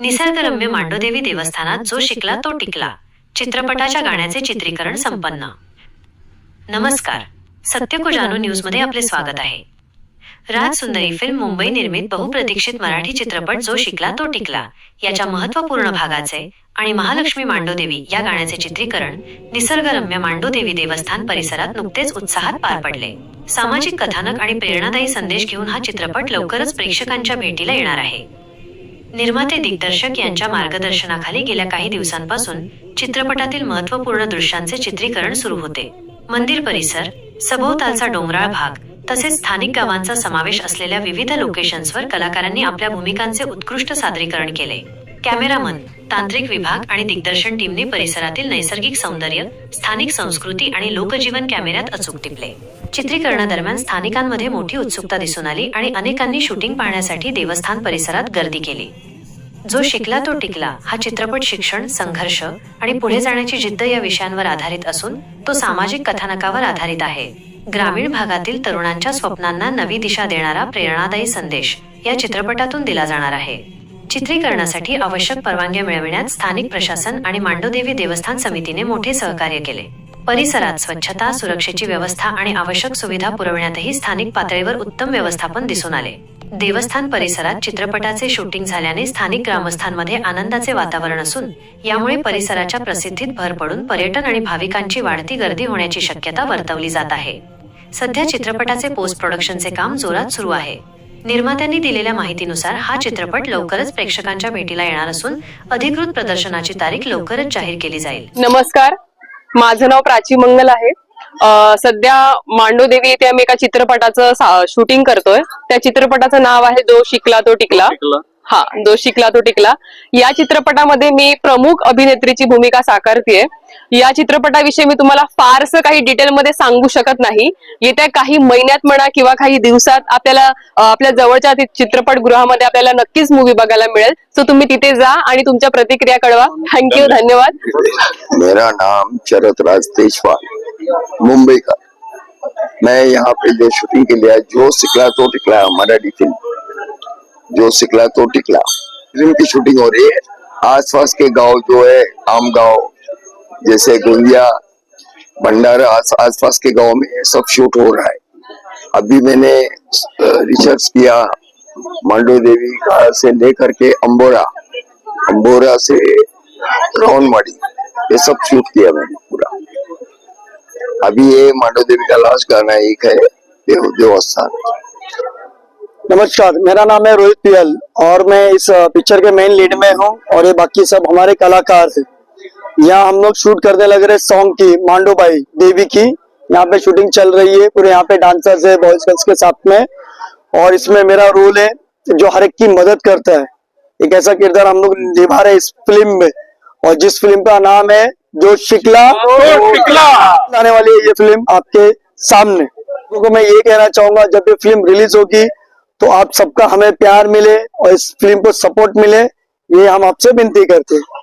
निसर्गरम्य मांडोदेवी देवस्थानात जो शिकला तो टिकला. चित्रपटाच्या गाण्याचे चित्रीकरण संपन्न. नमस्कार. सत्य को जाणू न्यूजमध्ये आपले स्वागत आहे. राज सुंदरी फिल्म मुंबई निर्मित बहुप्रतीक्षित मराठी चित्रपट जो शिकला तो टिकला. याच्या महत्त्वपूर्ण भागाचे आणि महालक्ष्मी मांडोदेवी या गाण्याचे चित्रीकरण निसर्गरम्य मांडोदेवी देवस्थान परिसरात नुकतेच उत्साहात पार पडले. सामाजिक कथानक आणि प्रेरणादायी संदेश घेऊन हा चित्रपट लवकरच प्रेक्षकांच्या भेटीला येणार आहे. निर्माते दिग्दर्शक यांच्या मार्गदर्शनाखाली गेल्या काही दिवसांपासून चित्रपटातील महत्त्वपूर्ण दृश्यांचे चित्रीकरण सुरू होते. मंदिर परिसर सभोवतालचा डोंगराळ भाग तसेच स्थानिक गावांचा समावेश असलेल्या विविध लोकेशन्सवर कलाकारांनी आपल्या भूमिकांचे उत्कृष्ट सादरीकरण केले. कॅमेरामन तांत्रिक विभाग आणि दिग्दर्शन टीमने परिसरातील नैसर्गिक सौंदर्य स्थानिक संस्कृती आणि लोकजीवन कॅमेऱ्यात अचूक टिपले. चित्रीकरणादरम्यान स्थानिकांमध्ये मोठी उत्सुकता दिसून आली आणि अनेकांनी शूटिंग पाहण्यासाठी देवस्थान परिसरात गर्दी केली. जो शिकला तो टिकला हा चित्रपट शिक्षण संघर्ष आणि पुढे जाण्याची जिद्द या विषयांवर आधारित असून तो सामाजिक कथानकावर आधारित आहे. ग्रामीण भागातील तरुणांच्या स्वप्नांना नवी दिशा देणारा प्रेरणादायी संदेश या चित्रपटातून दिला जाणार आहे चित्रीकरणासाठी आवश्यक परवानग्या मिळविण्यात स्थानिक प्रशासन आणि मांडोदेवी देवस्थान समितीने मोठे सहकार्य केले. परिसरात स्वच्छता सुरक्षेची व्यवस्था आणि आवश्यक सुविधा पुरवण्यातही स्थानिक पातळीवर उत्तम व्यवस्थापन दिसून आले. देवस्थान परिसरात चित्रपटाचे शूटिंग झाल्याने स्थानिक ग्रामस्थांमध्ये आनंदाचे वातावरण असून यामुळे परिसराच्या प्रसिद्धीत भर पडून पर्यटन आणि भाविकांची वाढती गर्दी होण्याची शक्यता वर्तवली जात आहे. सध्या चित्रपटाचे पोस्ट प्रोडक्शनचे काम जोरात सुरू आहे. निर्मात्यांनी दिलेल्या माहितीनुसार हा चित्रपट लवकरच प्रेक्षकांच्या भेटीला येणार असून अधिकृत प्रदर्शनाची तारीख लवकरच जाहीर केली जाईल. नमस्कार. माझं नाव प्राची मंगल आहे. सध्या मांडोदेवी येथे आम्ही एका चित्रपटाचं शूटिंग करतोय. त्या चित्रपटाचं नाव आहे जो शिकला तो टिकला. हा जो शिकला तो टिकला. या चित्रपटामध्ये मी प्रमुख अभिनेत्रीची भूमिका साकारतीये. या चित्रपटाविषयी मी तुम्हाला फारसं काही डिटेलमध्ये सांगू शकत नाही. येत्या काही महिन्यात म्हणा किंवा काही दिवसात आपल्याला आपल्या जवळच्या चित्रपटगृहामध्ये आपल्याला नक्कीच मूवी बघायला मिळेल. सो तुम्ही तिथे जा आणि तुमच्या प्रतिक्रिया कळवा. थँक्यू धन्यवाद. मेरा नाम शरद राज तेजवाल मुंबई का. मैं यहाँ पे जो शूटिंग के लिए जो सिकला तो टिकला मराठी फिल्म जो सिकला तो टिकला। फ़िल्म की शूटिंग हो रही है। आसपास के गाँव जो है आम गाँव जैसे गोंदिया भंडारा आस, आसपास के गाँव में सब शूट हो रहा है। अभी मैंने रिसर्च किया मांडो देवी से लेकर के अंबोरा अंबोरा से रावणवाड़ी ये सब शूट किया मैंने पूरा। अभी ये मांडो देवी का लास्ट गाना एक है देव देवस्थान। नमस्कार मेरा नाम है रोहित पियल और मैं इस पिक्चर के मेन लीड में हूँ और ये बाकी सब हमारे कलाकार हैं। यहाँ हम लोग शूट करने लग रहे सॉन्ग की मांडोबाई देवी की। यहाँ पे शूटिंग चल रही है पूरे यहाँ पे डांसर्स है बॉयज़ गर्ल्स के साथ में। और इसमें मेरा रोल है जो हर एक की मदद करता है। एक ऐसा किरदार हम लोग निभा रहे इस फ़िल्म में। और जिस फ़िल्म का नाम है जो शिकला आने वाली है ये फ़िल्म आपके सामने। लोगों मैं ये कहना चाहूँगा जब ये फ़िल्म रिलीज़ होगी तो आप सबका हमें प्यार मिले और इस फिल्म को सपोर्ट मिले ये हम आपसे विनती करते हैं।